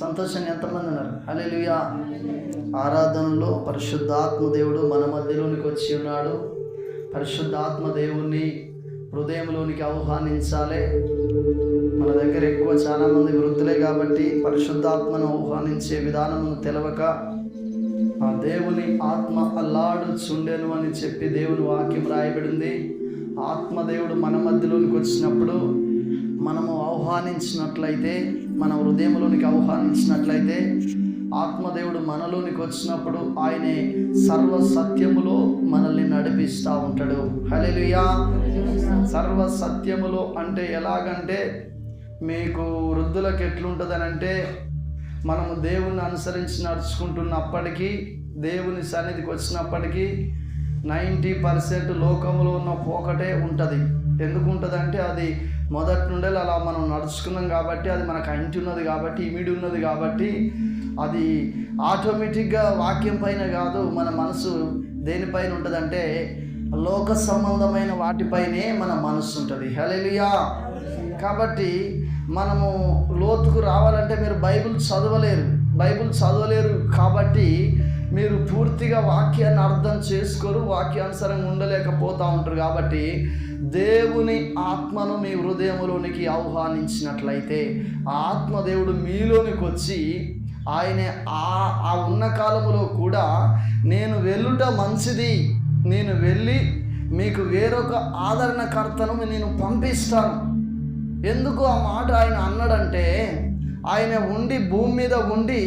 సంతోషంగా ఎంతమంది ఉన్నారు. హల్లెలూయా. ఆరాధనలో పరిశుద్ధాత్మ దేవుడు మన మధ్యలోనికి వచ్చి ఉన్నాడు. పరిశుద్ధాత్మ దేవుణ్ణి హృదయంలోనికి ఆహ్వానించాలి. మన దగ్గర ఎక్కువ చాలామంది వృద్ధులే కాబట్టి పరిశుద్ధాత్మను ఆహ్వానించే విధానం తెలవక ఆ దేవుని ఆత్మ అల్లాడు చుండెను అని చెప్పి దేవుని వాక్యం రాయబడింది. ఆత్మదేవుడు మన మధ్యలోనికి వచ్చినప్పుడు మనము ఆహ్వానించినట్లయితే మన హృదయంలోనికి ఆహ్వానించినట్లయితే ఆత్మదేవుడు మనలోనికి వచ్చినప్పుడు ఆయనే సర్వ సత్యములో మనల్ని నడిపిస్తూ ఉంటాడు. హలెలుయా సర్వ సత్యములో అంటే ఎలాగంటే మీకు వృద్ధులకు ఎట్లుంటుందని అంటే మనము దేవుణ్ణి అనుసరించి నడుచుకుంటున్నప్పటికీ దేవుని సన్నిధికి వచ్చినప్పటికీ నైంటీ పర్సెంట్ లోకంలో ఉన్న పోకటే ఉంటుంది. ఎందుకు ఉంటుంది అంటే అది మొదటి నుండే అలా మనం నడుచుకున్నాం కాబట్టి అది మనకు అంటి ఉన్నది కాబట్టి ఇమిడి ఉన్నది కాబట్టి అది ఆటోమేటిక్గా వాక్యం పైన కాదు మన మనసు దేనిపైన ఉంటుందంటే లోక సంబంధమైన వాటిపైనే మన మనసు ఉంటుంది. హలెలియా కాబట్టి మనము లోతుకు రావాలంటే మీరు బైబిల్ చదవలేరు. బైబిల్ చదవలేరు కాబట్టి మీరు పూర్తిగా వాక్యాన్ని అర్థం చేసుకోరు వాక్యానుసారంగా ఉండలేకపోతూ ఉంటారు కాబట్టి దేవుని ఆత్మను మీ హృదయంలోనికి ఆహ్వానించినట్లయితే ఆ ఆత్మదేవుడు మీలోనికి వచ్చి ఆయన ఆ ఆ ఉన్న కాలంలో కూడా నేను వెళ్ళుట మంచిది నేను వెళ్ళి మీకు వేరొక ఆదరణకర్తను నేను పంపిస్తాను. ఎందుకు ఆ మాట ఆయన అన్నాడంటే ఆయన ఉండి భూమి మీద ఉండి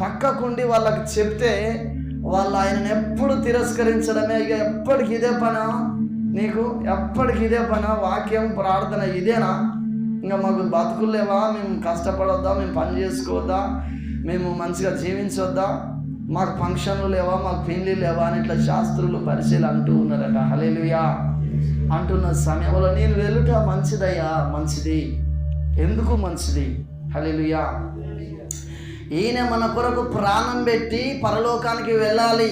పక్కకుండి వాళ్ళకి చెప్తే వాళ్ళు ఆయనను ఎప్పుడు తిరస్కరించడమే. ఇక ఎప్పటికి ఇదే పన? నీకు ఎప్పటికి ఇదే పనా? వాక్యం ప్రార్థన ఇదేనా? ఇంకా మాకు బతుకులు లేవా? మేము కష్టపడొద్దా? మేము పని చేసుకోవద్దా? మేము మంచిగా జీవించొద్దా? మాకు ఫంక్షన్లు లేవా? మాకు పెళ్ళి లేవా? అని ఇట్లా శాస్త్రులు పరిశీలి అంటూ ఉన్నారట. హలేలుయా అంటున్న సమయంలో నేను వెళ్ళుట మంచిదయ్యా? మంచిది. ఎందుకు మంచిది? హలేలుయా ఈయన మన కొరకు ప్రాణం పెట్టి పరలోకానికి వెళ్ళాలి.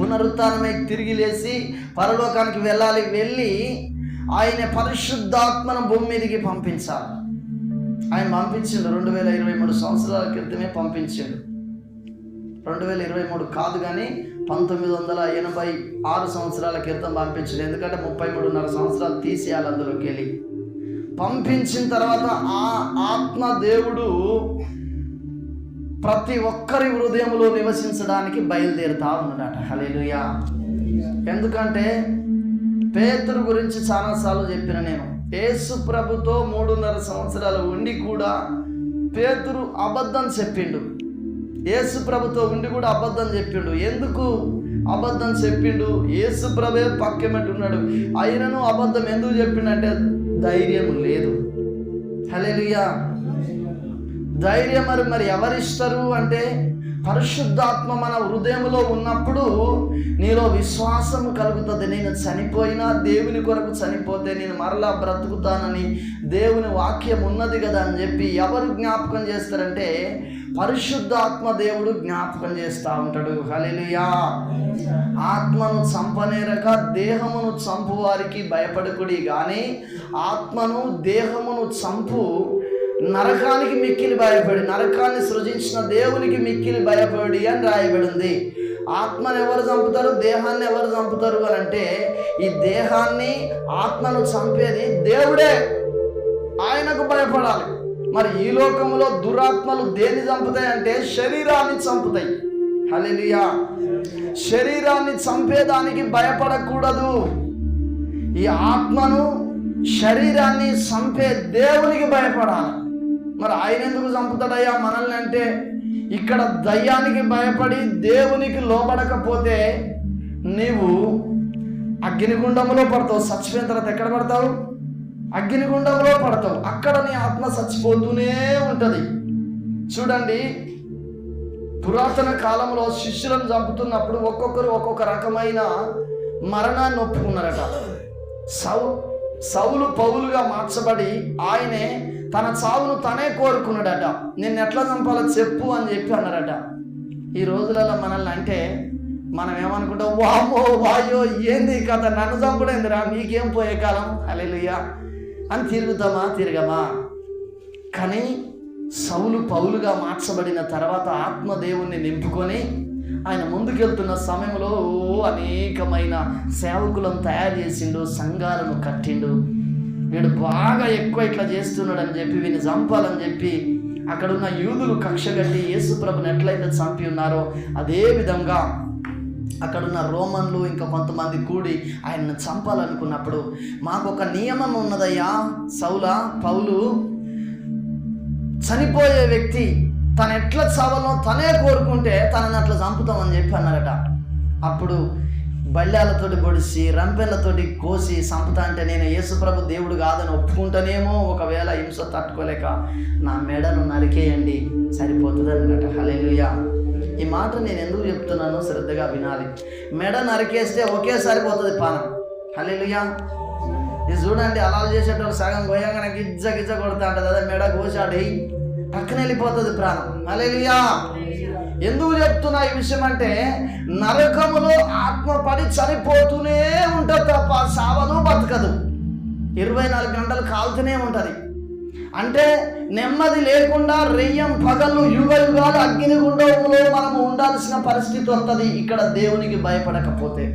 పునరుత్నమై తిరిగి లేచి పరలోకానికి వెళ్ళాలి వెళ్ళి ఆయన పరిశుద్ధాత్మను భూమి మీదకి పంపించాలి. ఆయన పంపించిండు రెండు వేల ఇరవై మూడు సంవత్సరాల క్రితమే పంపించిండు. రెండు వేల ఇరవై మూడు కాదు కానీ పంతొమ్మిది వందల ఎనభై ఆరు సంవత్సరాల క్రితం పంపించింది ఎందుకంటే ముప్పై మూడున్నర సంవత్సరాలు తీసేయాలి అందులోకి వెళ్ళి. పంపించిన తర్వాత ఆ ఆత్మ దేవుడు ప్రతి ఒక్కరి హృదయంలో నివసించడానికి బయలుదేరుతా ఉన్నాడట. హలేలుయా ఎందుకంటే పేతురు గురించి చాలాసార్లు చెప్పిన నేను యేసు ప్రభుతో మూడున్నర సంవత్సరాలు ఉండి కూడా పేతురు అబద్ధం చెప్పిండు. యేసు ప్రభుతో ఉండి కూడా అబద్ధం చెప్పిండు. ఎందుకు అబద్ధం చెప్పిండు? యేసు ప్రభే పక్కమెట్టున్నాడు అయినను అబద్ధం ఎందుకు చెప్పిండంటే ధైర్యం లేదు. హలేలుయా ధైర్యం మరి మరి ఎవరిస్తారు అంటే పరిశుద్ధాత్మ మన హృదయంలో ఉన్నప్పుడు నీలో విశ్వాసం కలుగుతుంది. నేను చనిపోయినా దేవుని కొరకు చనిపోతే నేను మరలా బ్రతుకుతానని దేవుని వాక్యం ఉన్నది కదా అని చెప్పి ఎవరు జ్ఞాపకం చేస్తారంటే పరిశుద్ధాత్మ దేవుడు జ్ఞాపకం చేస్తూ ఉంటాడు. హలిలుయా ఆత్మను చంపనేరక దేహమును చంపు వారికి భయపడకుడి కానీ ఆత్మను దేహమును చంపు నరకానికి మిక్కిలి భయపడి నరకాన్ని సృజించిన దేవునికి మిక్కిలి భయపడి అని రాయబడింది. ఆత్మను ఎవరు చంపుతారు? దేహాన్ని ఎవరు చంపుతారు అని అంటే ఈ దేహాన్ని ఆత్మను చంపేది దేవుడే. ఆయనకు భయపడాలి. మరి ఈ లోకంలో దురాత్మలు దేన్ని చంపుతాయి అంటే శరీరాన్ని చంపుతాయి. హలెలియా శరీరాన్ని చంపేదానికి భయపడకూడదు. ఈ ఆత్మను శరీరాన్ని చంపే దేవునికి భయపడాలి. మరి ఆయన ఎందుకు చంపుతాడయ్యా మనల్ని అంటే ఇక్కడ దయ్యానికి భయపడి దేవునికి లోబడకపోతే నీవు అగ్నిగుండంలో పడతావు చచ్చిపోయిన తర్వాత ఎక్కడ పడతావు? అగ్నిగుండంలో పడతావు. అక్కడ నీ ఆత్మ చచ్చిపోతూనే ఉంటుంది. చూడండి పురాతన కాలంలో శిష్యులను చంపుతున్నప్పుడు ఒక్కొక్కరు ఒక్కొక్క రకమైన మరణాన్ని ఒప్పుకున్నారట. సౌ సౌలు పౌలుగా మార్చబడి ఆయనే తన చావును తనే కోరుకున్నాడట. నిన్ను ఎట్లా చంపాలో చెప్పు అని చెప్పి అన్నారట ఈ రోజులలో మనల్ని అంటే మనం ఏమనుకుంటాం వామో వాయో ఏంది కథ? నన్ను చంపడేందిరా? మీకేం పోయే కాలం? అలెలుయ్యా అని తిరుగుతామా తిరగమా? కానీ సౌలు పౌలుగా మార్చబడిన తర్వాత ఆత్మదేవుణ్ణి నింపుకొని ఆయన ముందుకెళ్తున్న సమయంలో అనేకమైన సేవకులను తయారు చేసిండు సంఘాలను కట్టిండు. వీడు బాగా ఎక్కువ ఇట్లా చేస్తున్నాడని చెప్పి వీని చంపాలని చెప్పి అక్కడున్న యూదులు కక్ష కట్టి యేసుప్రభుని ఎట్లయితే చంపి ఉన్నారో అదే విధంగా అక్కడున్న రోమన్లు ఇంకా కొంతమంది కూడి ఆయన్ని చంపాలనుకున్నప్పుడు మాకు ఒక నియమం ఉన్నదయ్యా. సౌల పౌలు చనిపోయే వ్యక్తి తను ఎట్లా చావాలో తనే కోరుకుంటే తనని అట్లా చంపుతామని చెప్పి అన్నారట. అప్పుడు బల్యాలతోటి పొడిచి రంపెళ్ళతోటి కోసి సంపతా అంటే నేను యేసుప్రభు దేవుడు కాదని ఒప్పుకుంటానేమో ఒకవేళ హింస తట్టుకోలేక నా మెడను నరికేయండి సరిపోతుంది అన్నట్టు హలేలుయా ఈ మాట నేను ఎందుకు చెప్తున్నానో శ్రద్ధగా వినాలి. మెడ నరికేస్తే ఒకేసారి పోతుంది పానం. హలేలుయా ఇది చూడండి అలా చేసేటప్పుడు సగం పోయాక గిజ్జ గిజ్జ కొడతా ఉంటుంది అదే మెడ కోసాడు పక్కన వెళ్ళిపోతుంది ప్రాణం. హలేలుయా ఎందుకు చెప్తున్నా ఈ విషయం అంటే నరకములో ఆత్మ పడి చనిపోతూనే ఉంటుంది తప్ప సావదు బతకదు. ఇరవై నాలుగు గంటలు కాలుతూనే ఉంటుంది. అంటే నెమ్మది లేకుండా రెయ్యం పగలు యుగ యుగాలు అగ్నిగుండంలో మనము ఉండాల్సిన పరిస్థితి వస్తుంది ఇక్కడ దేవునికి భయపడకపోతే.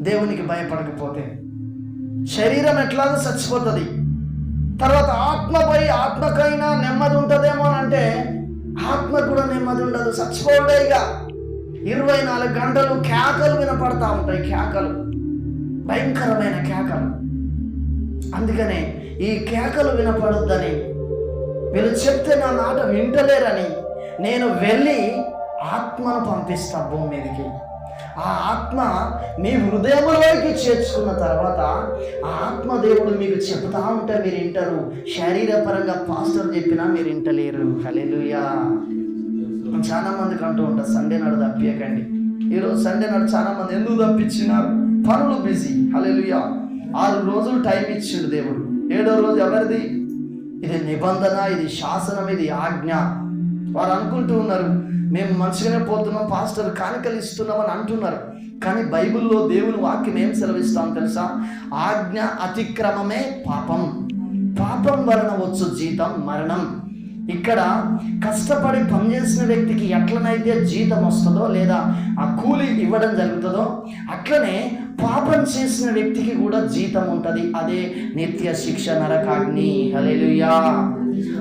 దేవునికి భయపడకపోతే. శరీరం ఎట్లాగో చచ్చిపోతుంది. తర్వాత ఆత్మపై ఆత్మకైనా నెమ్మది ఉంటుందేమో అని అంటే ఆత్మ కూడా నెమ్మది ఉండదు. చచ్చిపోవడే ఇక. ఇరవై నాలుగు గంటలు కేకలు వినపడతా ఉంటాయి కేకలు. భయంకరమైన కేకలు. అందుకనే ఈ కేకలు వినపడొద్దని వీళ్ళు చెప్తే నా మాట వింటలేరని నేను వెళ్ళి ఆత్మను పంపిస్తా భూమి మీదకి. ఆ ఆత్మ మీ హృదయంలోకి చేర్చుకున్న తర్వాత ఆ ఆత్మ దేవుడు మీకు చెబుతా ఉంటే మీరు వింటారు. శరీరపరంగా పాస్టర్ చెప్పినా మీరు వింటలేరు. హల్లెలూయా. చాలా మందికి అంటూ ఉంటారు. సండే నాడు తప్పియకండి. ఈరోజు సండే నాడు చాలా మంది ఎందుకు తప్పించినారు? పనులు బిజీ. హల్లెలూయా. ఆరు రోజులు టైం ఇచ్చిండు దేవుడు. ఏడో రోజు ఎవరిది? ఇది నిబంధన ఇది శాసనం ఇది ఆజ్ఞ. వారు అనుకుంటూ ఉన్నారు. మేము మంచిగానే పోతున్నాం పాస్టర్ కానుకలు ఇస్తున్నాం అని అంటున్నారు. కానీ బైబిల్లో దేవుని వాక్యం ఏం సెలవిస్తాం తెలుసా? ఆజ్ఞ అతిక్రమమే పాపం. పాపం వలన వచ్చు జీతం మరణం. ఇక్కడ కష్టపడి పనిచేసిన వ్యక్తికి ఎట్లనైతే జీతం వస్తుందో లేదా ఆ కూలి ఇవ్వడం జరుగుతుందో అట్లనే పాపం చేసిన వ్యక్తికి కూడా జీతం ఉంటుంది. అదే నిత్య శిక్ష నరకాగ్ని. హలెలుయా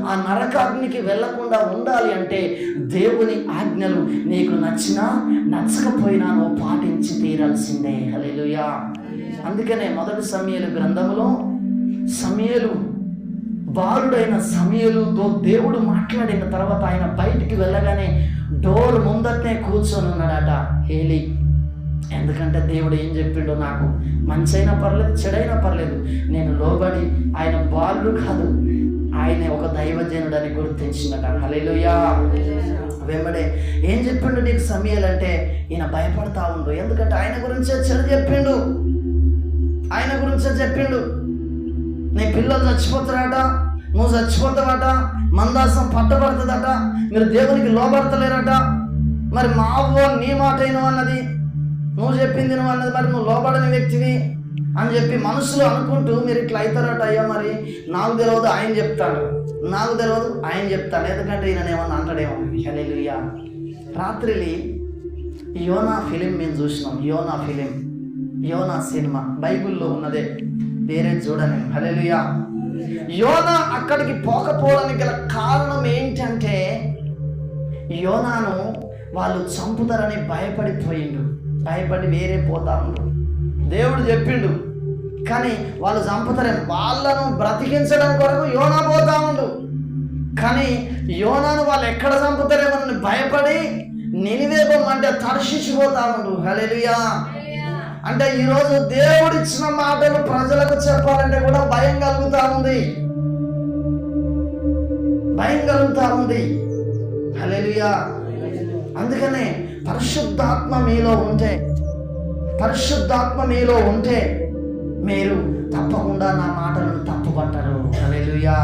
ఆ నరకాగ్నికి వెళ్ళకుండా ఉండాలి అంటే దేవుని ఆజ్ఞలు నీకు నచ్చినా నచ్చకపోయినా నువ్వు పాటించి తీరాల్సిందే. హలెలుయా అందుకనే మొదటి సమయలు గ్రంథంలో సమయలు బాలుడైన సమయలుతో దేవుడు మాట్లాడిన తర్వాత ఆయన బయటికి వెళ్ళగానే డోర్ ముందటనే కూర్చొని ఉన్నాడట హేలి. ఎందుకంటే దేవుడు ఏం చెప్పిండో నాకు మంచైనా పర్లేదు చెడైనా పర్లేదు. నేను లోబడి ఆయన బాలు కాదు. ఆయన ఒక దైవజనుడని గుర్తించిందట హలేలుయా వెంబడే ఏం చెప్పిండు నీకు సమయాలంటే ఈయన భయపడతా ఉండు. ఎందుకంటే ఆయన గురించే చెడు చెప్పిండు. ఆయన గురించే చెప్పిండు. నీ పిల్లలు చచ్చిపోతారట నువ్వు చచ్చిపోతావట మందాసం పట్టబడుతుందట మీరు దేవునికి లోబడతలేరట. మరి మా అవ్వ నీ మాట అయినవన్నది నువ్వు చెప్పింది నువ్వు అన్నది మరి నువ్వు లోపడని వ్యక్తివి అని చెప్పి మనసులో అనుకుంటూ మీరు ఇట్లా అవుతారట అయ్యా మరి నాకు తెలియదు ఆయన చెప్తాడు. నాకు తెలియదు ఆయన చెప్తాడు. ఎందుకంటే ఈయన ఏమన్నా అంటాడేమో. హల్లెలూయా. రాత్రిలి యోనా ఫిలిం మేము చూసినాం. యోనా ఫిలిం. యోనా సినిమా. బైబిల్లో ఉన్నదే. వేరే చూడని. హల్లెలూయా. యోనా అక్కడికి పోకపోవడానికి గల కారణం ఏంటంటే యోనాను వాళ్ళు చంపుతారని భయపడిపోయిండు భయపడి వేరే పోతా ఉండు దేవుడు చెప్పిండు కానీ వాళ్ళు చంపుతారని వాళ్ళను బ్రతికించడం కొరకు యోనా పోతా ఉండు. కానీ యోనాను వాళ్ళు ఎక్కడ చంపుతారేమో భయపడి నినివేపం అంటే తర్షించిపోతా ఉండు. హల్లెలూయా. అంటే ఈరోజు దేవుడు ఇచ్చిన మాటలు ప్రజలకు చెప్పాలంటే కూడా భయం కలుగుతా ఉంది. భయం కలుగుతా ఉంది. హల్లెలూయా. అందుకనే పరిశుద్ధాత్మ మీలో ఉంటే పరిశుద్ధాత్మ మీలో ఉంటే మీరు తప్పకుండా నా మాటలను తప్పుపట్టరు. అలెలుయా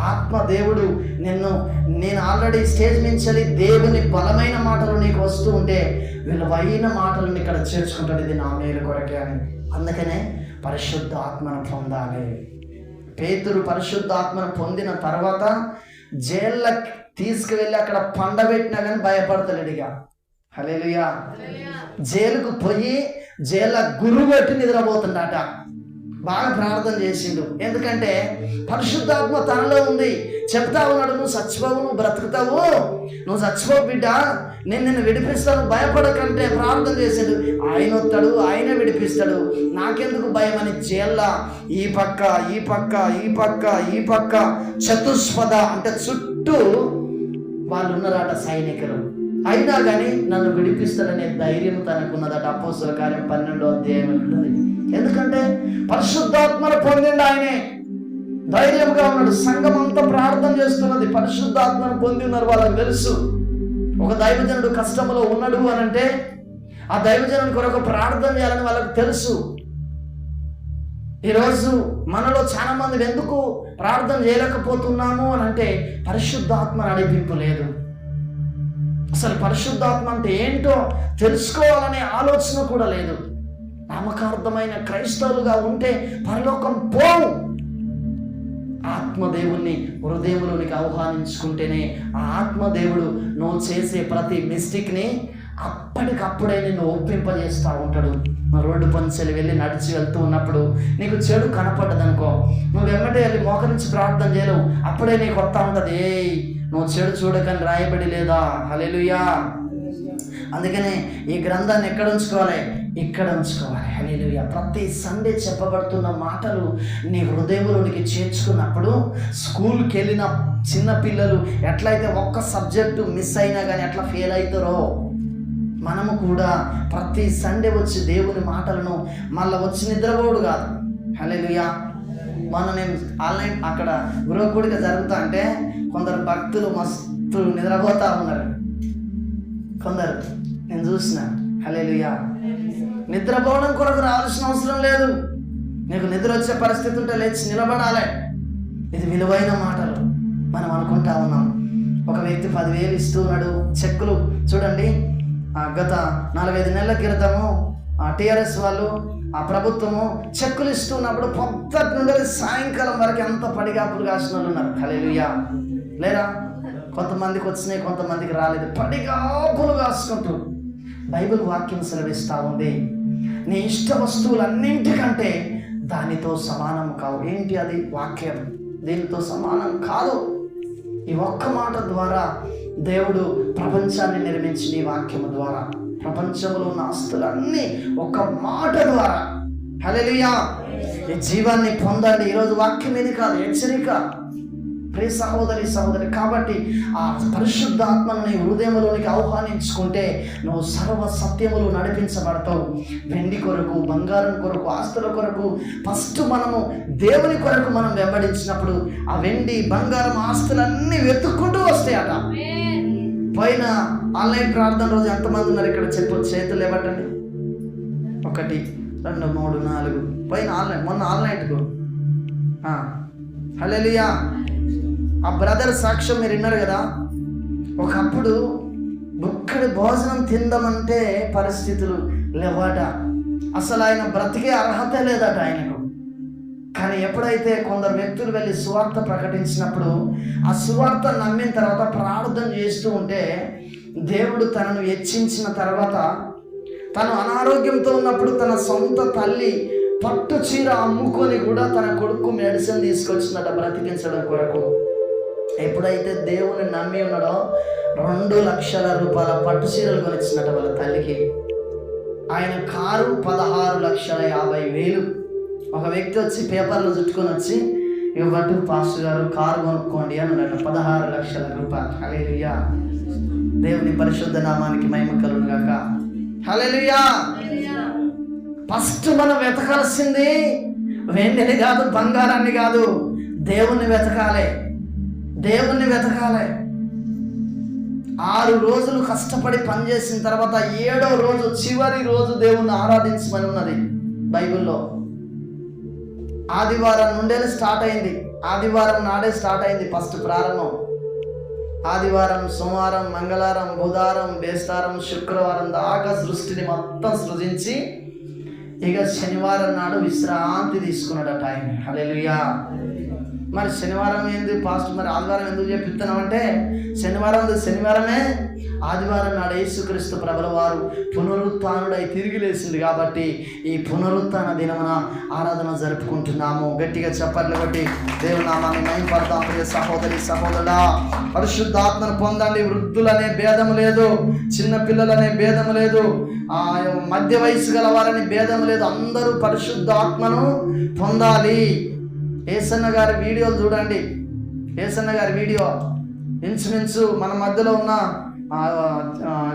ఆత్మ దేవుడు నిన్ను నేను ఆల్రెడీ స్టేజ్ నుంచి దేవుని బలమైన మాటలు నీకు వస్తూ ఉంటే విలువైన మాటలను ఇక్కడ చేర్చుకుంటాడు ఇది నా మేలు కొరకే అని. అందుకనే పరిశుద్ధ ఆత్మను పొందాలి. పేతురు పరిశుద్ధాత్మను పొందిన తర్వాత జైళ్ళ తీసుకువెళ్ళి అక్కడ పండబెట్టినా కానీ భయపడతలేడు ఇక. హలేలుయా జైలుకు పోయి జైల్లో గురువు పెట్టి నిద్రపోతుండట బాగా ప్రార్థన చేసిండు. ఎందుకంటే పరిశుద్ధాత్మ తనలో ఉంది. చెప్తా ఉన్నాడు నువ్వు చచ్చిపోవు నువ్వు బ్రతుకుతావు. నువ్వు చచ్చిపోవు బిడ్డ. నేను నిన్ను విడిపిస్తాను భయపడకంటే ప్రార్థన చేసాడు. ఆయన వస్తాడు ఆయన విడిపిస్తాడు. నాకెందుకు భయం అని జైల్లా ఈ పక్క ఈ పక్క ఈ పక్క ఈ పక్క. చతుష్పద అంటే చుట్టూ వాళ్ళు ఉన్నారట సైనికులు. అయినా కానీ నన్ను విడిపిస్తాడనే ధైర్యం తనకున్నదట అపోసుల కార్యం పన్నెండో అధ్యాయం ఉంటుంది. ఎందుకంటే పరిశుద్ధాత్మను పొందిండు ఆయనే. ధైర్యంగా ఉన్నాడు. సంఘం అంతా ప్రార్థన చేస్తున్నది. పరిశుద్ధాత్మను పొంది ఉన్నారు వాళ్ళకి తెలుసు. ఒక దైవజనుడు కష్టంలో ఉన్నాడు అని అంటే ఆ దైవజనుడి కొరకు ప్రార్థన చేయాలని వాళ్ళకి తెలుసు. ఈరోజు మనలో చాలా మంది ఎందుకు ప్రార్థన చేయలేకపోతున్నాము అని అంటే పరిశుద్ధాత్మ నడిపింపు లేదు. అసలు పరిశుద్ధాత్మ అంటే ఏంటో తెలుసుకోవాలనే ఆలోచన కూడా లేదు. నామకార్థమైన క్రైస్తవులుగా ఉంటే పరలోకం పోవు. ఆత్మదేవుణ్ణి హృదయంలోనికి ఆహ్వానించుకుంటేనే ఆ ఆత్మదేవుడు నువ్వు చేసే ప్రతి మిస్టేక్ని అప్పటికప్పుడే నిన్ను ఒప్పింపజేస్తూ ఉంటాడు. రోడ్డు పంచెలు వెళ్ళి నడిచి వెళ్తూ ఉన్నప్పుడు నీకు చెడు కనపడ్డదనుకో నువ్వు వెంబడి వెళ్ళి మోకరించి ప్రార్థన చేయలేవు. అప్పుడే నీకు వస్తా ఉంటుంది. ఏయ్ నువ్వు చెడు చూడకని రాయబడి లేదా? హలెలుయా అందుకనే ఈ గ్రంథాన్ని ఎక్కడ ఉంచుకోవాలి? ఇక్కడ ఉంచుకోవాలి. హలేలుయ ప్రతి సండే చెప్పబడుతున్న మాటలు నీ హృదయంలోనికి చేర్చుకున్నప్పుడు స్కూల్కి వెళ్ళిన చిన్న పిల్లలు ఎట్లయితే ఒక్క సబ్జెక్టు మిస్ అయినా కానీ ఎట్లా ఫెయిల్ అవుతారో మనము కూడా ప్రతి సండే వచ్చి దేవుని మాటలను మళ్ళీ వచ్చి నిద్రపోడు కాదు. హలేలుయా మొన్న నేను ఆన్లైన్ అక్కడ గృహకూడిక జరుగుతా అంటే కొందరు భక్తులు మస్తు నిద్రపోతా ఉన్నారు. కొందరు నేను చూసిన. హలేలుయా నిద్రపోవడం కొరకు రావాల్సిన అవసరం లేదు. నీకు నిద్ర వచ్చే పరిస్థితి ఉంటే లేచి నిలబడాలి. ఇది విలువైన మాటలు. మనం అనుకుంటా ఉన్నాం. ఒక వ్యక్తి పదివేలు ఇస్తూ ఉన్నాడు. చెక్కులు చూడండి. గత నాలుగైదు నెలల క్రితము ఆ టీఆర్ఎస్ వాళ్ళు ఆ ప్రభుత్వము చెక్కులు ఇస్తున్నప్పుడు పొద్దుటి నుండి సాయంకాలం వరకు ఎంత పడిగాపులు కాసిన వాళ్ళు ఉన్నారు. కలెలుయా లేరా? కొంతమందికి వచ్చినాయి కొంతమందికి రాలేదు. పడిగాపులు కాసుకుంటూ బైబిల్ వాక్యం సెలవిస్తూ ఉంది. నీ ఇష్ట వస్తువులన్నింటికంటే దానితో సమానం కావు. ఏంటి అది వాక్యం? దీనితో సమానం కాదు. ఈ ఒక్క మాట ద్వారా దేవుడు ప్రపంచాన్ని నిర్మించిన ఈ వాక్యము ద్వారా ప్రపంచంలో ఉన్న ఆస్తులన్నీ ఒక మాట ద్వారా. హలెలుయా ఈ జీవాన్ని పొందండి. ఈరోజు వాక్యం ఇది కాదు? హెచ్చరిక. ప్రియ సహోదరి సహోదరి కాబట్టి ఆ పరిశుద్ధాత్మను నీ హృదయంలోనికి ఆహ్వానించుకుంటే నువ్వు సర్వ సత్యములు నడిపించబడతావు. వెండి కొరకు బంగారం కొరకు ఆస్తుల కొరకు ఫస్ట్ మనము దేవుని కొరకు మనం వెంబడించినప్పుడు ఆ వెండి బంగారం ఆస్తులన్నీ వెతుక్కుంటూ వస్తాయట. పైన ఆన్లైన్ ప్రార్థన రోజు ఎంతమంది ఉన్నారు ఇక్కడ చెప్పు? చేతులు ఇవ్వటండి. ఒకటి రెండు మూడు నాలుగు. పైన ఆన్లైన్ మొన్న ఆన్లైన్కు హలెలియా ఆ. బ్రదర్ సాక్ష్యం మీరు విన్నారు కదా? ఒకప్పుడు ఒక్కడి భోజనం తిందామంటే పరిస్థితులు లేవాట. అసలు ఆయన బ్రతికే అర్హత లేదట ఆయనకు. కానీ ఎప్పుడైతే కొందరు వ్యక్తులు వెళ్ళి సువార్త ప్రకటించినప్పుడు ఆ సువార్త నమ్మిన తర్వాత ప్రాణ చేస్తూ ఉంటే దేవుడు తనను హెచ్చించిన తర్వాత తను అనారోగ్యంతో ఉన్నప్పుడు తన సొంత తల్లి పట్టు చీర అమ్ముకొని కూడా తన కొడుకు మెడిసిన్ తీసుకొచ్చిందట బ్రతికించడం కొరకు. ఎప్పుడైతే దేవుని నమ్మి ఉన్నాడో రెండు లక్షల రూపాయల పట్టు చీరలు కొనిచ్చినట వాళ్ళ తల్లికి. ఆయన కారు పదహారు లక్షల యాభై వేలు. ఒక వ్యక్తి వచ్చి పేపర్లు చుట్టుకొని వచ్చి ఇవ్వట్టు పాస్టర్ గారు కారు కొనుక్కోండి అని అన్నట్టు పదహారు లక్షల రూపాయలు. హలేలుయా దేవుని పరిశుద్ధ నామానికి మహిమ కలుగు గాక. హలేలుయా ఫస్ట్ మనం వెతకాల్సింది వెండిని కాదు బంగారాన్ని కాదు. దేవుణ్ణి వెతకాలి. దేవుణ్ణి వెతకాలి. ఆరు రోజులు కష్టపడి పనిచేసిన తర్వాత ఏడో రోజు చివరి రోజు దేవుణ్ణి ఆరాధించమని ఉన్నది బైబిల్లో. ఆదివారం నుండే స్టార్ట్ అయింది. ఆదివారం నాడే స్టార్ట్ అయింది ఫస్ట్ ప్రారంభం. ఆదివారం సోమవారం మంగళవారం బుధవారం బేస్తారం శుక్రవారం దాకా సృష్టిని మొత్తం సృజించి ఇక శనివారం నాడు విశ్రాంతి తీసుకున్నాడట ఆయన హల్లెలూయా. మరి శనివారం ఏంది? పాస్ట్ మరి ఆదివారం ఎందుకు చెప్పిస్తున్నామంటే శనివారం శనివారమే ఆదివారం నాడు యేసుక్రీస్తు ప్రభుల వారు పునరుత్డై తిరిగి లేచింది కాబట్టి ఈ పునరుత్న దినమున ఆరాధన జరుపుకుంటున్నాము. గట్టిగా చెప్పట్లు బట్టి దేవుని నామాన్ని మైపడతాం ప్రియ సహోదరి సహోదరుడా పరిశుద్ధాత్మను పొందండి. వృద్ధులనే భేదం లేదు చిన్నపిల్లలనే భేదం లేదు మధ్య వయసు గల వారని భేదం లేదు. అందరూ పరిశుద్ధాత్మను పొందాలి. ఏసన్న గారి వీడియోలు చూడండి. ఏసన్న గారి వీడియో. ఇంచుమించు మన మధ్యలో ఉన్న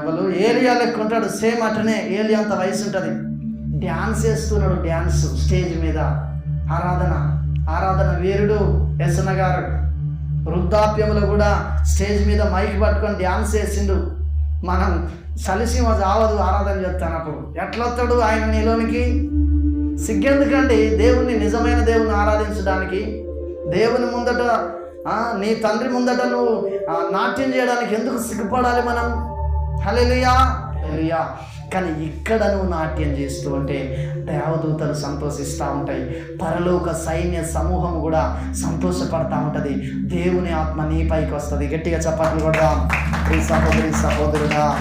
వాళ్ళు ఏలియా లెక్క ఉంటాడు. సేమ్ అటనే ఏలియా అంత వయసు ఉంటుంది. డ్యాన్స్ చేస్తున్నాడు డ్యాన్స్ స్టేజ్ మీద. ఆరాధన ఆరాధన వీరుడు ఎసన్న గారు. వృద్ధాప్యంలో కూడా స్టేజ్ మీద మైక్ పట్టుకొని డ్యాన్స్ చేసిండు. మనం సలిసీమ జావదు ఆరాధన చేస్తాను అప్పుడు ఎట్లొస్తాడు ఆయన నీలోనికి? సిగ్గెందుకండి? దేవుణ్ణి నిజమైన దేవుని ఆరాధించడానికి. దేవుని ముందట నీ తండ్రి ముందట నువ్వు నాట్యం చేయడానికి ఎందుకు సిగ్గుపడాలి మనం? Hallelujah hallelujah. కానీ ఇక్కడ నువ్వు నాట్యం చేస్తూ ఉంటే దేవదూతలు సంతోషిస్తూ ఉంటాయి. పరలోక సైన్య సమూహం కూడా సంతోషపడతా ఉంటుంది. దేవుని ఆత్మ నీ పైకి వస్తుంది. గట్టిగా చప్పట్లు కూడా ఈ సహోదరి సహోదరుడా.